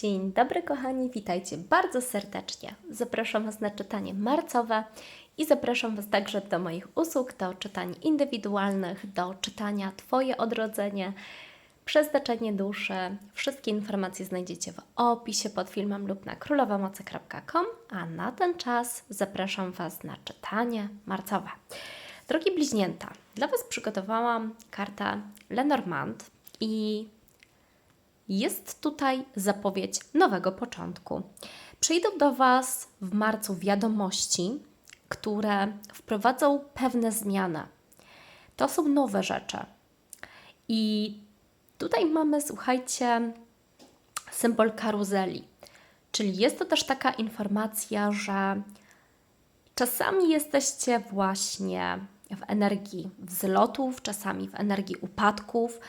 Dzień dobry, kochani, witajcie bardzo serdecznie. Zapraszam Was na czytanie marcowe i zapraszam Was także do moich usług, do czytań indywidualnych, do czytania Twoje odrodzenie, przeznaczenie duszy. Wszystkie informacje znajdziecie w opisie pod filmem lub na królowamoce.com, a na ten czas zapraszam Was na czytanie marcowe. Drogie bliźnięta, dla Was przygotowałam kartę Lenormand i jest tutaj zapowiedź nowego początku. Przyjdą do Was w marcu wiadomości, które wprowadzą pewne zmiany. To są nowe rzeczy. I tutaj mamy, słuchajcie, symbol karuzeli. Czyli jest to też taka informacja, że czasami jesteście właśnie w energii wzlotów, czasami w energii upadków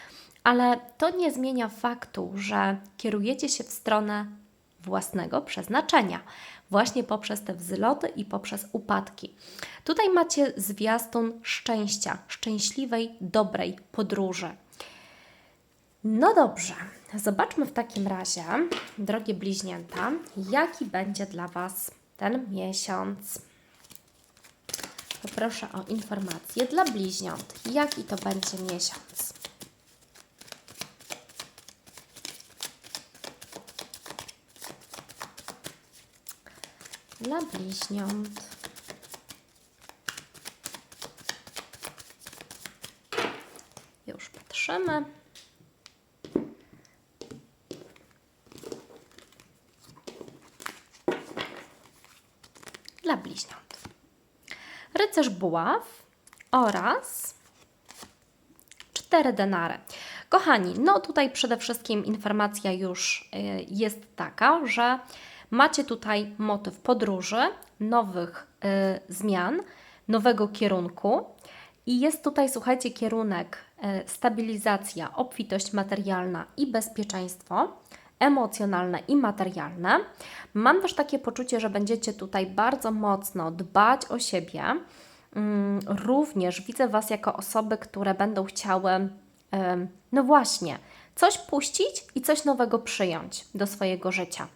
ale to nie zmienia faktu, że kierujecie się w stronę własnego przeznaczenia, właśnie poprzez te wzloty i poprzez upadki. Tutaj macie zwiastun szczęścia, szczęśliwej, dobrej podróży. No dobrze, zobaczmy w takim razie, drogie bliźnięta, jaki będzie dla Was ten miesiąc. Poproszę o informację dla bliźniąt, jaki to będzie miesiąc. Dla bliźniąt. Już patrzymy. Dla bliźniąt. Rycerz buław oraz cztery denary. Kochani, no tutaj przede wszystkim informacja już y, jest taka, że Macie tutaj motyw podróży, nowych y, zmian, nowego kierunku. I jest tutaj, słuchajcie, kierunek y, stabilizacja, obfitość materialna i bezpieczeństwo emocjonalne i materialne. Mam też takie poczucie, że będziecie tutaj bardzo mocno dbać o siebie. Mm, również widzę Was jako osoby, które będą chciały, y, no właśnie, coś puścić i coś nowego przyjąć do swojego życia.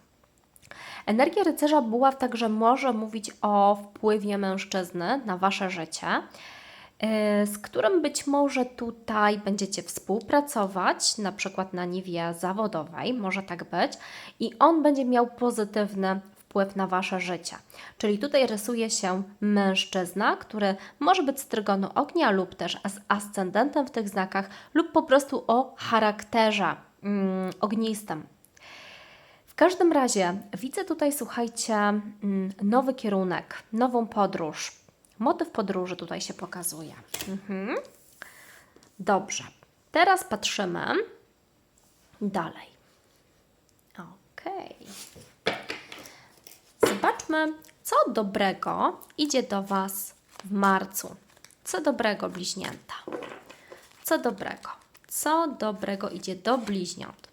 Energia rycerza buław także może mówić o wpływie mężczyzny na wasze życie, y, z którym być może tutaj będziecie współpracować, na przykład na niwie zawodowej, może tak być, i on będzie miał pozytywny wpływ na wasze życie. Czyli tutaj rysuje się mężczyzna, który może być z trygonu ognia lub też z ascendentem w tych znakach, lub po prostu o charakterze mm, ognistym. Każdym razie widzę tutaj, słuchajcie, mm, nowy kierunek, nową podróż. Motyw podróży tutaj się pokazuje. Mhm. Dobrze. Teraz patrzymy dalej. Ok. Zobaczmy, co dobrego idzie do Was w marcu. Co dobrego, bliźnięta? Co dobrego? Co dobrego idzie do bliźniąt?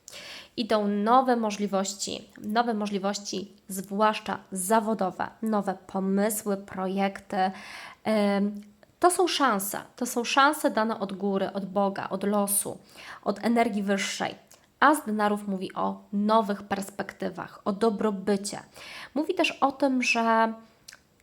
Idą nowe możliwości, nowe możliwości, zwłaszcza zawodowe, nowe pomysły, projekty. To są szanse, to są szanse dane od góry, od Boga, od losu, od energii wyższej. A z denarów mówi o nowych perspektywach, o dobrobycie. Mówi też o tym, że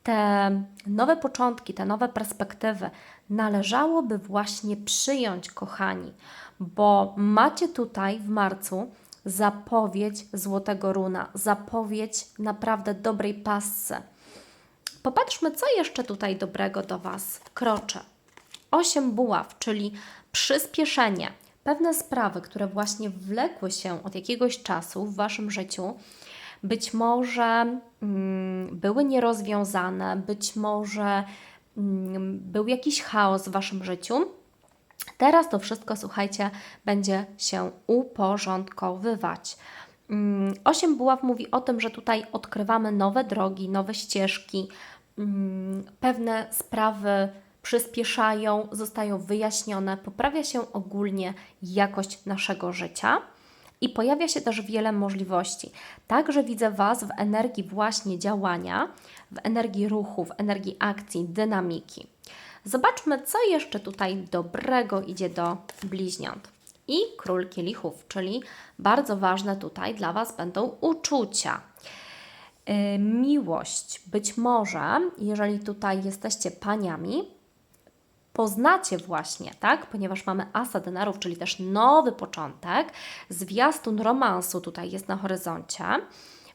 te nowe początki, te nowe perspektywy należałoby właśnie przyjąć, kochani, bo macie tutaj w marcu zapowiedź złotego runa, zapowiedź naprawdę dobrej pasce. Popatrzmy, co jeszcze tutaj dobrego do Was kroczy. Osiem buław, czyli przyspieszenie. Pewne sprawy, które właśnie wlekły się od jakiegoś czasu w Waszym życiu, być może mm, były nierozwiązane, być może mm, był jakiś chaos w Waszym życiu Teraz to wszystko, słuchajcie, będzie się uporządkowywać. Mm, osiem buław mówi o tym, że tutaj odkrywamy nowe drogi, nowe ścieżki, mm, pewne sprawy przyspieszają, zostają wyjaśnione, poprawia się ogólnie jakość naszego życia i pojawia się też wiele możliwości. Także widzę Was w energii właśnie działania, w energii ruchu, w energii akcji, dynamiki. Zobaczmy, co jeszcze tutaj dobrego idzie do bliźniąt. i król kielichów, czyli bardzo ważne tutaj dla Was będą uczucia. Yy, miłość, być może, jeżeli tutaj jesteście paniami, poznacie właśnie, tak? Ponieważ mamy asa denarów, czyli też nowy początek, zwiastun romansu tutaj jest na horyzoncie,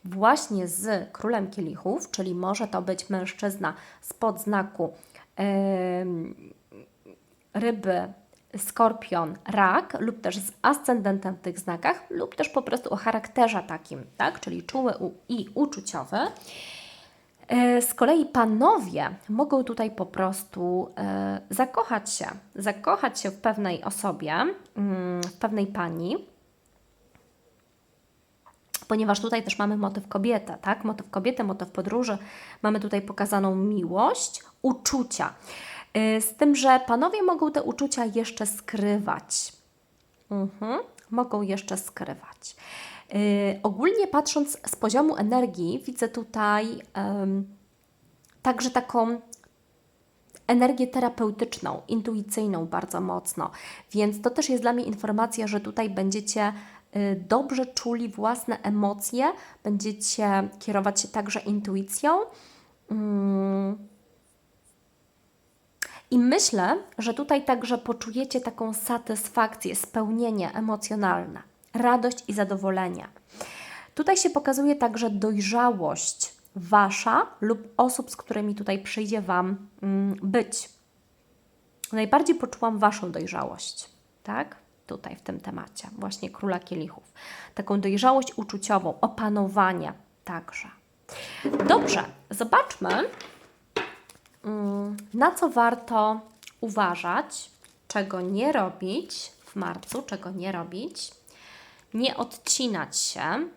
właśnie z królem kielichów, czyli może to być mężczyzna spod znaku ryby, skorpion, rak lub też z ascendentem w tych znakach lub też po prostu o charakterze takim, tak? Czyli czuły i uczuciowy. E, Z kolei panowie mogą tutaj po prostu e, zakochać się, zakochać się w pewnej osobie, mm, w pewnej pani, ponieważ tutaj też mamy motyw kobietę, tak? Motyw kobiety, motyw podróży. Mamy tutaj pokazaną miłość, uczucia. E, Z tym, że panowie mogą te uczucia jeszcze skrywać. Mhm, mogą jeszcze skrywać. Yy, ogólnie patrząc z poziomu energii, widzę tutaj em, także taką energię terapeutyczną, intuicyjną bardzo mocno. Więc to też jest dla mnie informacja, że tutaj będziecie y, dobrze czuli własne emocje, będziecie kierować się także intuicją. Mm. I myślę, że tutaj także poczujecie taką satysfakcję, spełnienie emocjonalne, radość i zadowolenie. Tutaj się pokazuje także dojrzałość Wasza lub osób, z którymi tutaj przyjdzie Wam mm, być. Najbardziej poczułam Waszą dojrzałość, tak? Tutaj w tym temacie, właśnie króla kielichów. Taką dojrzałość uczuciową, opanowanie także. Dobrze, zobaczmy, mm, na co warto uważać, czego nie robić w marcu, czego nie robić. Nie odcinać się.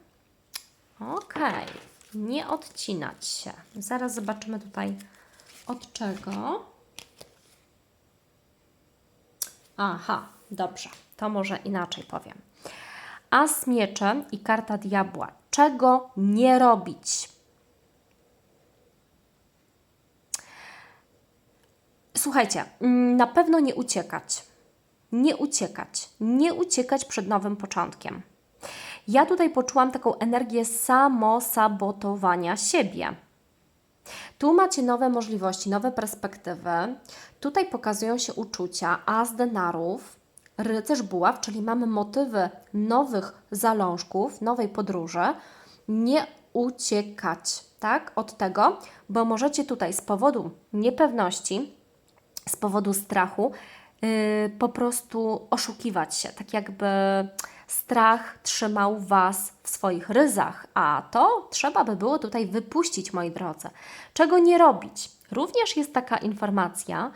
Okej, nie odcinać się. Zaraz zobaczymy tutaj od czego. Aha, dobrze, to może inaczej powiem. As miecze i karta diabła. Czego nie robić? Słuchajcie, mm, na pewno nie uciekać. Nie uciekać. Nie uciekać przed nowym początkiem. Ja tutaj poczułam taką energię samosabotowania siebie. Tu macie nowe możliwości, nowe perspektywy. Tutaj pokazują się uczucia, as denarów, rycerz buław, czyli mamy motywy nowych zalążków, nowej podróży. Nie uciekać, tak, od tego, bo możecie tutaj z powodu niepewności, z powodu strachu, yy, po prostu oszukiwać się, tak jakby strach trzymał Was w swoich ryzach, a to trzeba by było tutaj wypuścić, moi drodzy. Czego nie robić? Również jest taka informacja,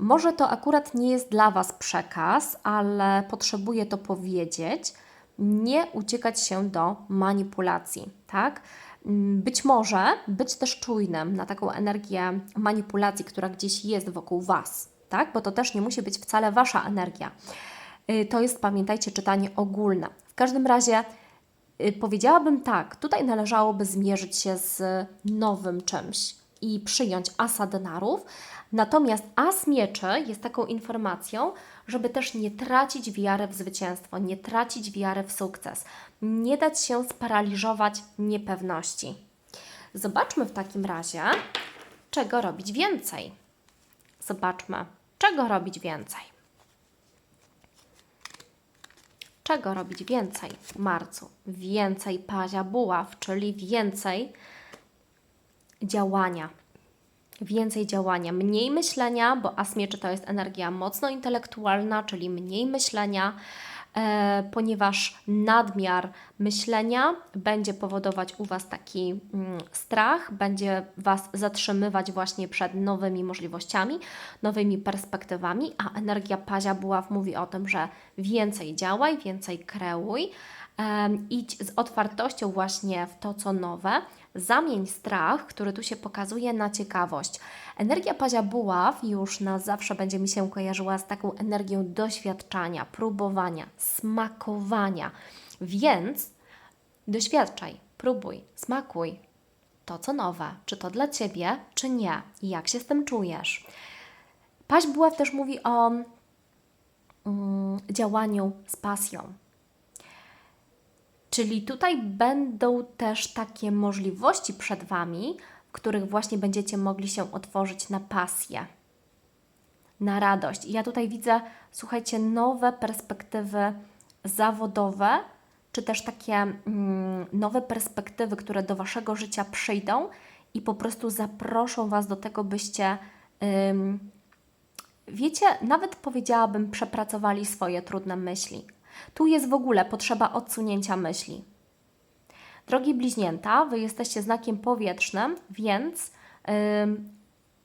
może to akurat nie jest dla Was przekaz, ale potrzebuję to powiedzieć. Nie uciekać się do manipulacji, tak? Być może być też czujnym na taką energię manipulacji, która gdzieś jest wokół Was, tak? Bo to też nie musi być wcale Wasza energia. Y, to jest, pamiętajcie, czytanie ogólne. W każdym razie y, powiedziałabym tak, tutaj należałoby zmierzyć się z nowym czymś i przyjąć asa denarów, natomiast as mieczy jest taką informacją, żeby też nie tracić wiary w zwycięstwo, nie tracić wiary w sukces, nie dać się sparaliżować niepewności. Zobaczmy w takim razie, czego robić więcej. Zobaczmy, czego robić więcej. Czego robić więcej w marcu? Więcej pazia buław, czyli więcej działania. Więcej działania, mniej myślenia, bo as mieczy to jest energia mocno intelektualna, czyli mniej myślenia, e, ponieważ nadmiar myślenia będzie powodować u Was taki mm, strach, będzie Was zatrzymywać właśnie przed nowymi możliwościami, nowymi perspektywami, a energia pazia buław mówi o tym, że więcej działaj, więcej kreuj, em, idź z otwartością właśnie w to, co nowe, zamień strach, który tu się pokazuje, na ciekawość. Energia pazia buław już na zawsze będzie mi się kojarzyła z taką energią doświadczania, próbowania, smakowania, więc doświadczaj, próbuj, smakuj to, co nowe, czy to dla Ciebie, czy nie, i jak się z tym czujesz. Paź buław też mówi o mm, działaniu z pasją. Czyli tutaj będą też takie możliwości przed Wami, w których właśnie będziecie mogli się otworzyć na pasję, na radość. I ja tutaj widzę, słuchajcie, nowe perspektywy zawodowe, czy też takie mm, nowe perspektywy, które do Waszego życia przyjdą i po prostu zaproszą Was do tego, byście, ym, wiecie, nawet powiedziałabym, przepracowali swoje trudne myśli. Tu jest w ogóle potrzeba odsunięcia myśli. Drogi bliźnięta, Wy jesteście znakiem powietrznym, więc ym,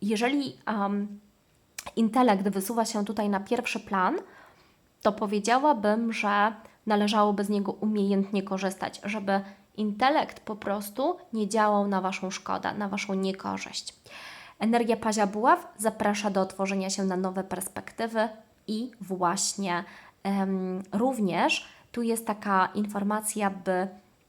jeżeli ym, intelekt wysuwa się tutaj na pierwszy plan, to powiedziałabym, że należałoby z niego umiejętnie korzystać, żeby intelekt po prostu nie działał na Waszą szkodę, na Waszą niekorzyść. Energia Pazia Buław zaprasza do otworzenia się na nowe perspektywy i właśnie również tu jest taka informacja, by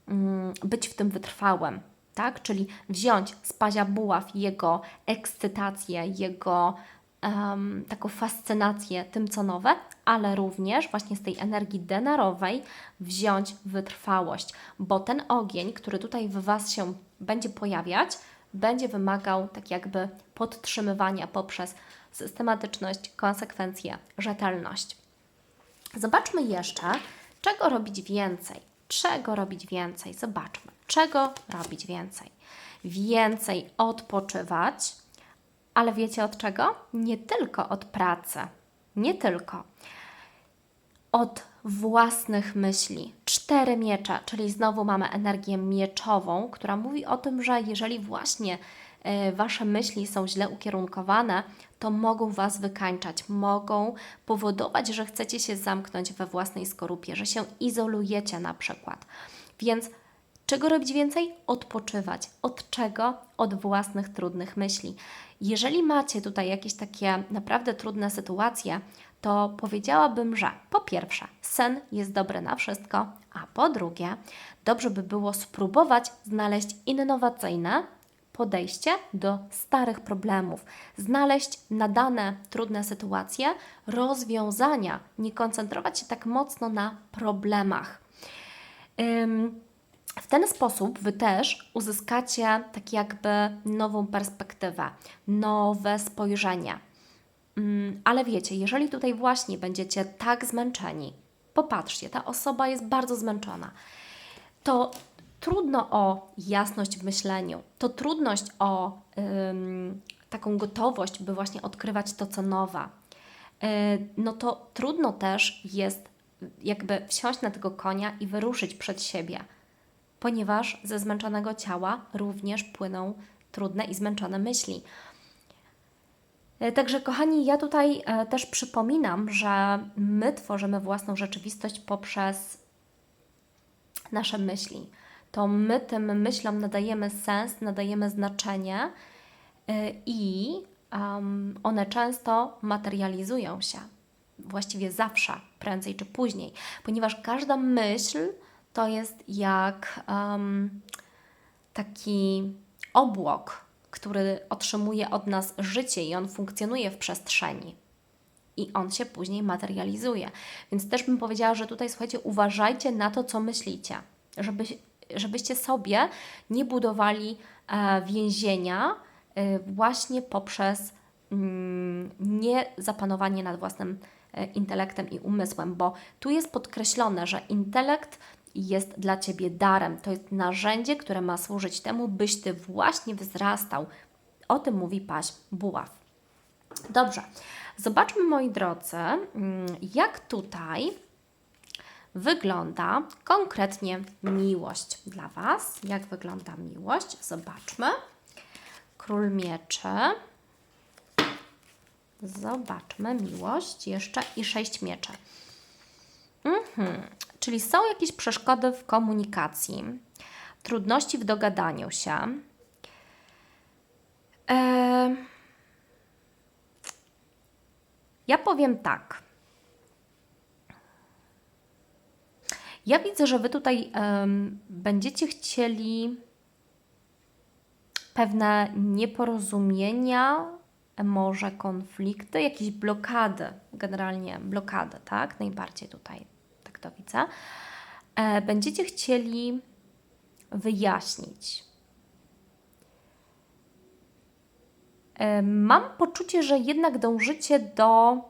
mm, być w tym wytrwałym, tak? Czyli wziąć z Pazia Buław jego ekscytację, jego um, taką fascynację tym, co nowe, ale również właśnie z tej energii denarowej wziąć wytrwałość, bo ten ogień, który tutaj w Was się będzie pojawiać, będzie wymagał tak jakby podtrzymywania poprzez systematyczność, konsekwencję, rzetelność. Zobaczmy jeszcze, czego robić więcej. Czego robić więcej? Zobaczmy, czego robić więcej. Więcej odpoczywać, ale wiecie od czego? Nie tylko od pracy. Nie tylko. Od własnych myśli. Cztery miecze, czyli znowu mamy energię mieczową, która mówi o tym, że jeżeli właśnie y, Wasze myśli są źle ukierunkowane, to mogą Was wykańczać, mogą powodować, że chcecie się zamknąć we własnej skorupie, że się izolujecie na przykład. Więc czego robić więcej? Odpoczywać. Od czego? Od własnych trudnych myśli. Jeżeli macie tutaj jakieś takie naprawdę trudne sytuacje, to powiedziałabym, że po pierwsze, sen jest dobry na wszystko, a po drugie, dobrze by było spróbować znaleźć innowacyjne podejście do starych problemów, znaleźć na dane trudne sytuacje rozwiązania, nie koncentrować się tak mocno na problemach. W ten sposób Wy też uzyskacie tak jakby nową perspektywę, nowe spojrzenie. Mm, ale wiecie, jeżeli tutaj właśnie będziecie tak zmęczeni, popatrzcie, ta osoba jest bardzo zmęczona, to trudno o jasność w myśleniu, to trudność o ym, taką gotowość, by właśnie odkrywać to, co nowe. Yy, no to trudno też jest jakby wsiąść na tego konia i wyruszyć przed siebie ponieważ ze zmęczonego ciała również płyną trudne i zmęczone myśli. E, także, kochani, ja tutaj e, też przypominam, że my tworzymy własną rzeczywistość poprzez nasze myśli. To my tym myślom nadajemy sens, nadajemy znaczenie e, i one często materializują się. Właściwie zawsze, prędzej czy później, ponieważ każda myśl to jest jak um, taki obłok, który otrzymuje od nas życie i on funkcjonuje w przestrzeni. I on się później materializuje. Więc też bym powiedziała, że tutaj słuchajcie, uważajcie na to, co myślicie, żeby, żebyście sobie nie budowali e, więzienia e, właśnie poprzez mm, nie zapanowanie nad własnym e, intelektem i umysłem, bo tu jest podkreślone, że intelekt jest dla Ciebie darem. To jest narzędzie, które ma służyć temu, byś Ty właśnie wzrastał. O tym mówi paś buław. Dobrze, zobaczmy moi drodzy, mm, jak tutaj wygląda konkretnie miłość dla Was. Jak wygląda miłość? Zobaczmy. Król mieczy. Zobaczmy miłość jeszcze i sześć mieczy. Mhm. Czyli są jakieś przeszkody w komunikacji, trudności w dogadaniu się. E, ja powiem tak. Ja widzę, że Wy tutaj um, będziecie chcieli pewne nieporozumienia może konflikty, jakieś blokady, generalnie blokady, tak? Najbardziej tutaj tak to widzę. E, będziecie chcieli wyjaśnić. E, mam poczucie, że jednak dążycie do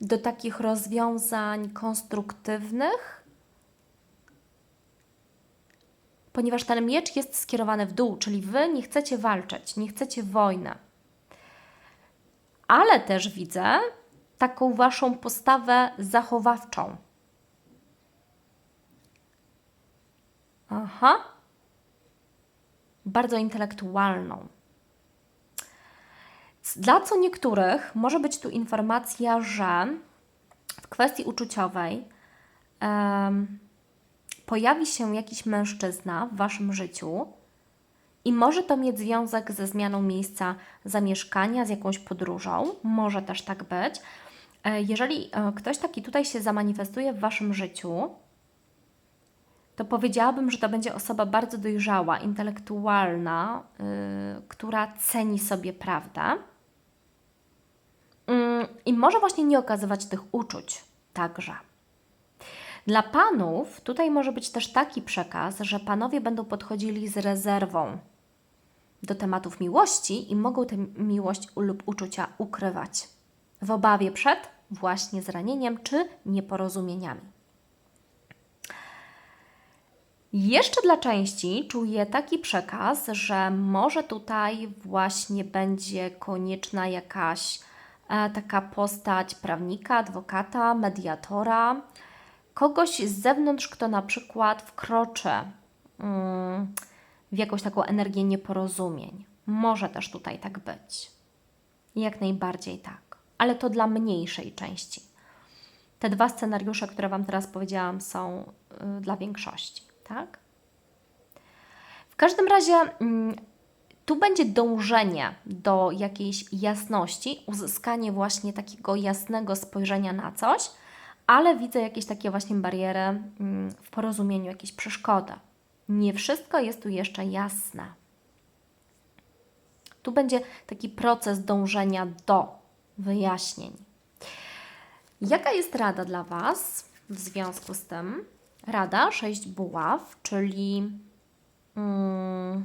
do takich rozwiązań konstruktywnych, ponieważ ten miecz jest skierowany w dół, czyli wy nie chcecie walczyć, nie chcecie wojny. Ale też widzę taką waszą postawę zachowawczą. Aha. Bardzo intelektualną. Dla co niektórych może być tu informacja, że w kwestii uczuciowej em, pojawi się jakiś mężczyzna w waszym życiu i może to mieć związek ze zmianą miejsca zamieszkania, z jakąś podróżą. Może też tak być. E, Jeżeli e, ktoś taki tutaj się zamanifestuje w waszym życiu, to powiedziałabym, że to będzie osoba bardzo dojrzała, intelektualna, yy, która ceni sobie prawdę. Yy, I może właśnie nie okazywać tych uczuć także. Dla panów tutaj może być też taki przekaz, że panowie będą podchodzili z rezerwą do tematów miłości i mogą tę miłość lub uczucia ukrywać w obawie przed właśnie zranieniem czy nieporozumieniami. Jeszcze dla części czuję taki przekaz, że może tutaj właśnie będzie konieczna jakaś e, taka postać prawnika, adwokata, mediatora, kogoś z zewnątrz, kto na przykład wkroczy mm, w jakąś taką energię nieporozumień. Może też tutaj tak być. Jak najbardziej tak, ale to dla mniejszej części. Te dwa scenariusze, które Wam teraz powiedziałam, są y, dla większości, tak? W każdym razie mm, tu będzie dążenie do jakiejś jasności, uzyskanie właśnie takiego jasnego spojrzenia na coś, ale widzę jakieś takie właśnie bariery mm, w porozumieniu, jakieś przeszkody. Nie wszystko jest tu jeszcze jasne. Tu będzie taki proces dążenia do wyjaśnień. Jaka jest rada dla Was w związku z tym? Rada 6 buław, czyli mm,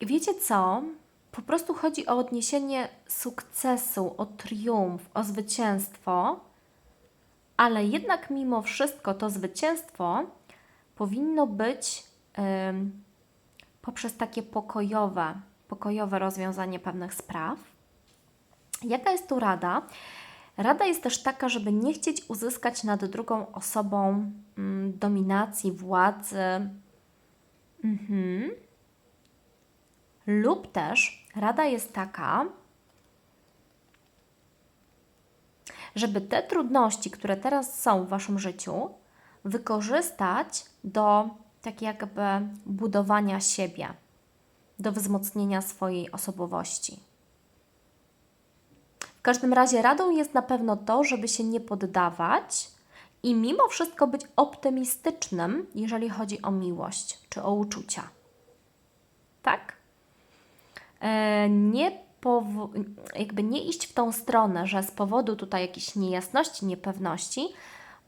wiecie co? Po prostu chodzi o odniesienie sukcesu, o triumf, o zwycięstwo, ale jednak mimo wszystko to zwycięstwo powinno być ym, poprzez takie pokojowe, pokojowe rozwiązanie pewnych spraw. Jaka jest tu rada? Rada jest też taka, żeby nie chcieć uzyskać nad drugą osobą mm, dominacji, władzy. Mhm. Lub też rada jest taka, żeby te trudności, które teraz są w Waszym życiu, wykorzystać do tak jakby budowania siebie, do wzmocnienia swojej osobowości. W każdym razie radą jest na pewno to, żeby się nie poddawać i mimo wszystko być optymistycznym, jeżeli chodzi o miłość czy o uczucia. Tak? E, nie jakby nie iść w tą stronę, że z powodu tutaj jakiejś niejasności, niepewności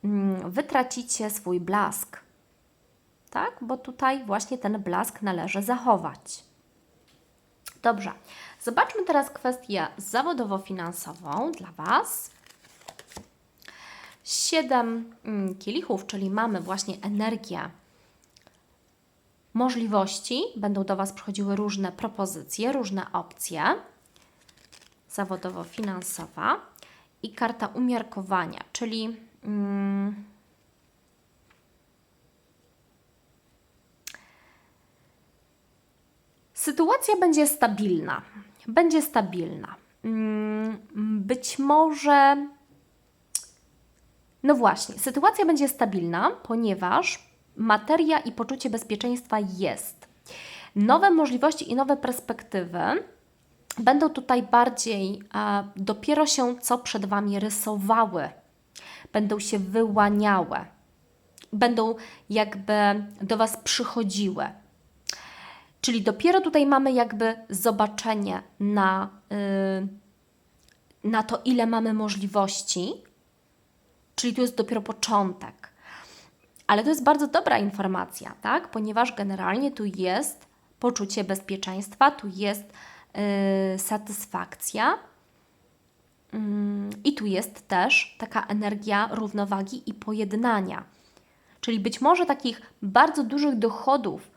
mm, wytracicie swój blask. Tak? Bo tutaj właśnie ten blask należy zachować. Dobrze. Zobaczmy teraz kwestię zawodowo-finansową dla Was. Siedem mm, kielichów, czyli mamy właśnie energię możliwości. Będą do Was przychodziły różne propozycje, różne opcje zawodowo-finansowa i karta umiarkowania, czyli mm, sytuacja będzie stabilna. Będzie stabilna. Mm, być może. No właśnie, sytuacja będzie stabilna, ponieważ materia i poczucie bezpieczeństwa jest. Nowe możliwości i nowe perspektywy będą tutaj bardziej dopiero się co przed Wami rysowały, będą się wyłaniały, będą jakby do Was przychodziły. Czyli dopiero tutaj mamy jakby zobaczenie na, y, na to, ile mamy możliwości, czyli tu jest dopiero początek. Ale to jest bardzo dobra informacja, tak? Ponieważ generalnie tu jest poczucie bezpieczeństwa, tu jest satysfakcja. Yy, I tu jest też taka energia równowagi i pojednania. Czyli być może takich bardzo dużych dochodów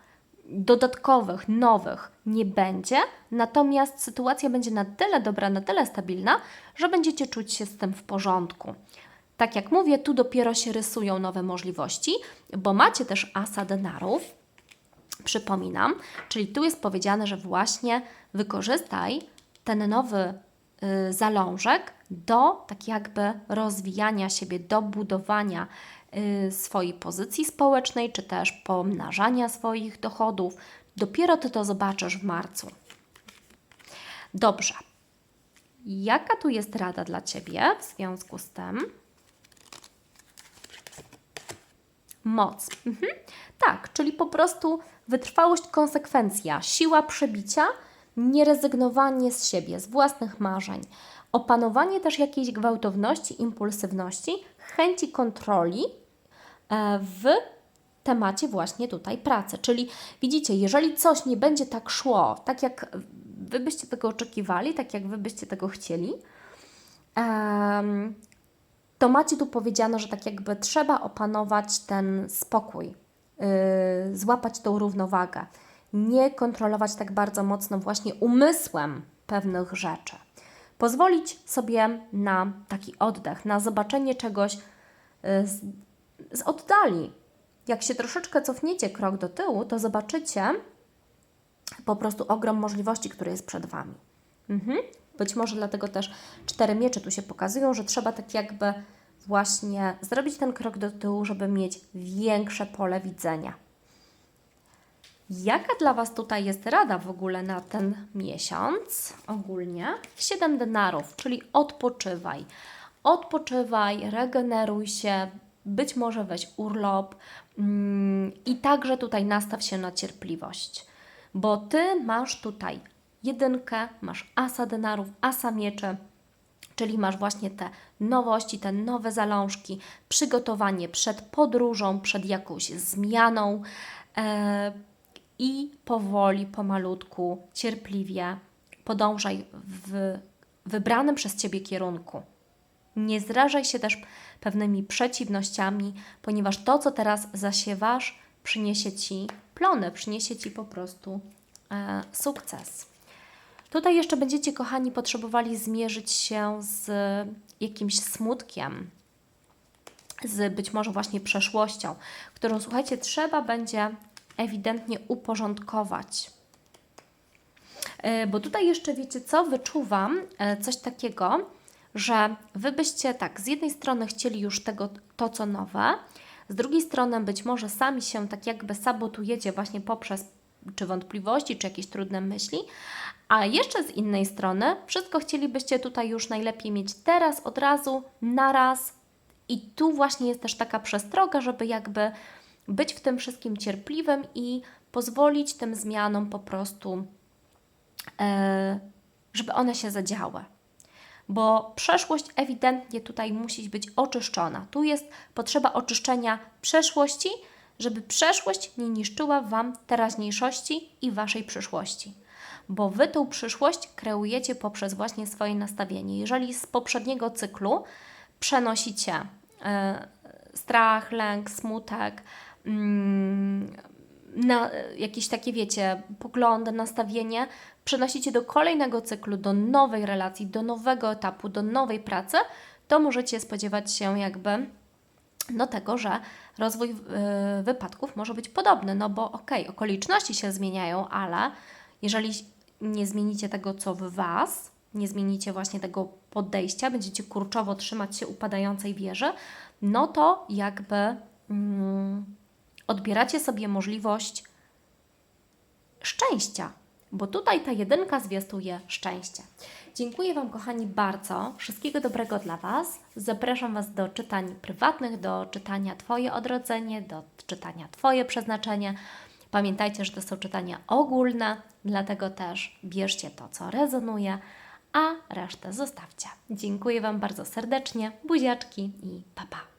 dodatkowych, nowych nie będzie, natomiast sytuacja będzie na tyle dobra, na tyle stabilna, że będziecie czuć się z tym w porządku. Tak jak mówię, tu dopiero się rysują nowe możliwości, bo macie też asa denarów, przypominam, czyli tu jest powiedziane, że właśnie wykorzystaj ten nowy y, zalążek do tak jakby rozwijania siebie, do budowania y, swojej pozycji społecznej, czy też pomnażania swoich dochodów. Dopiero Ty to zobaczysz w marcu. Dobrze. Jaka tu jest rada dla Ciebie w związku z tym? Moc. Mhm. Tak, czyli po prostu wytrwałość, konsekwencja, siła przebicia, nierezygnowanie z siebie, z własnych marzeń, opanowanie też jakiejś gwałtowności, impulsywności, chęci kontroli e, w temacie właśnie tutaj pracy. Czyli widzicie, jeżeli coś nie będzie tak szło, tak jak Wy byście tego oczekiwali, tak jak Wy byście tego chcieli, to macie tu powiedziane, że tak jakby trzeba opanować ten spokój, yy, złapać tą równowagę, nie kontrolować tak bardzo mocno właśnie umysłem pewnych rzeczy. Pozwolić sobie na taki oddech, na zobaczenie czegoś yy, z, z oddali. Jak się troszeczkę cofniecie krok do tyłu, to zobaczycie po prostu ogrom możliwości, który jest przed Wami. Mhm. Być może dlatego też cztery miecze tu się pokazują, że trzeba tak jakby właśnie zrobić ten krok do tyłu, żeby mieć większe pole widzenia. Jaka dla Was tutaj jest rada w ogóle na ten miesiąc ogólnie? 7 denarów, czyli odpoczywaj. Odpoczywaj, regeneruj się, być może weź urlop mm, i także tutaj nastaw się na cierpliwość, bo Ty masz tutaj jedynkę, masz asa denarów, asa mieczy, czyli masz właśnie te nowości, te nowe zalążki, przygotowanie przed podróżą, przed jakąś zmianą e, i powoli, pomalutku, cierpliwie podążaj w wybranym przez Ciebie kierunku. Nie zrażaj się też pewnymi przeciwnościami, ponieważ to, co teraz zasiewasz, przyniesie Ci plony, przyniesie Ci po prostu e, sukces. Tutaj jeszcze będziecie, kochani, potrzebowali zmierzyć się z jakimś smutkiem, z być może właśnie przeszłością, którą, słuchajcie, trzeba będzie ewidentnie uporządkować. E, bo tutaj jeszcze wiecie co, wyczuwam e, coś takiego, że Wy byście tak, z jednej strony chcieli już tego, to co nowe, z drugiej strony być może sami się tak jakby sabotujecie właśnie poprzez czy wątpliwości, czy jakieś trudne myśli, a jeszcze z innej strony, wszystko chcielibyście tutaj już najlepiej mieć teraz, od razu, naraz. I tu właśnie jest też taka przestroga, żeby jakby być w tym wszystkim cierpliwym i pozwolić tym zmianom po prostu, e, żeby one się zadziały. Bo przeszłość ewidentnie tutaj musi być oczyszczona. Tu jest potrzeba oczyszczenia przeszłości, żeby przeszłość nie niszczyła Wam teraźniejszości i Waszej przyszłości bo Wy tą przyszłość kreujecie poprzez właśnie swoje nastawienie. Jeżeli z poprzedniego cyklu przenosicie e, strach, lęk, smutek, mm, na, jakieś takie, wiecie, poglądy, nastawienie, przenosicie do kolejnego cyklu, do nowej relacji, do nowego etapu, do nowej pracy, to możecie spodziewać się jakby do tego, że rozwój y, wypadków może być podobny, no bo okej, okay, okoliczności się zmieniają, ale jeżeli nie zmienicie tego, co w Was, nie zmienicie właśnie tego podejścia, będziecie kurczowo trzymać się upadającej wieży, no to jakby mm, odbieracie sobie możliwość szczęścia, bo tutaj ta jedynka zwiastuje szczęście. Dziękuję Wam, kochani, bardzo. Wszystkiego dobrego dla Was. Zapraszam Was do czytań prywatnych, do czytania Twoje odrodzenie, do czytania Twoje przeznaczenie. Pamiętajcie, że to są czytania ogólne, dlatego też bierzcie to, co rezonuje, a resztę zostawcie. Dziękuję Wam bardzo serdecznie. Buziaczki i papa. Pa.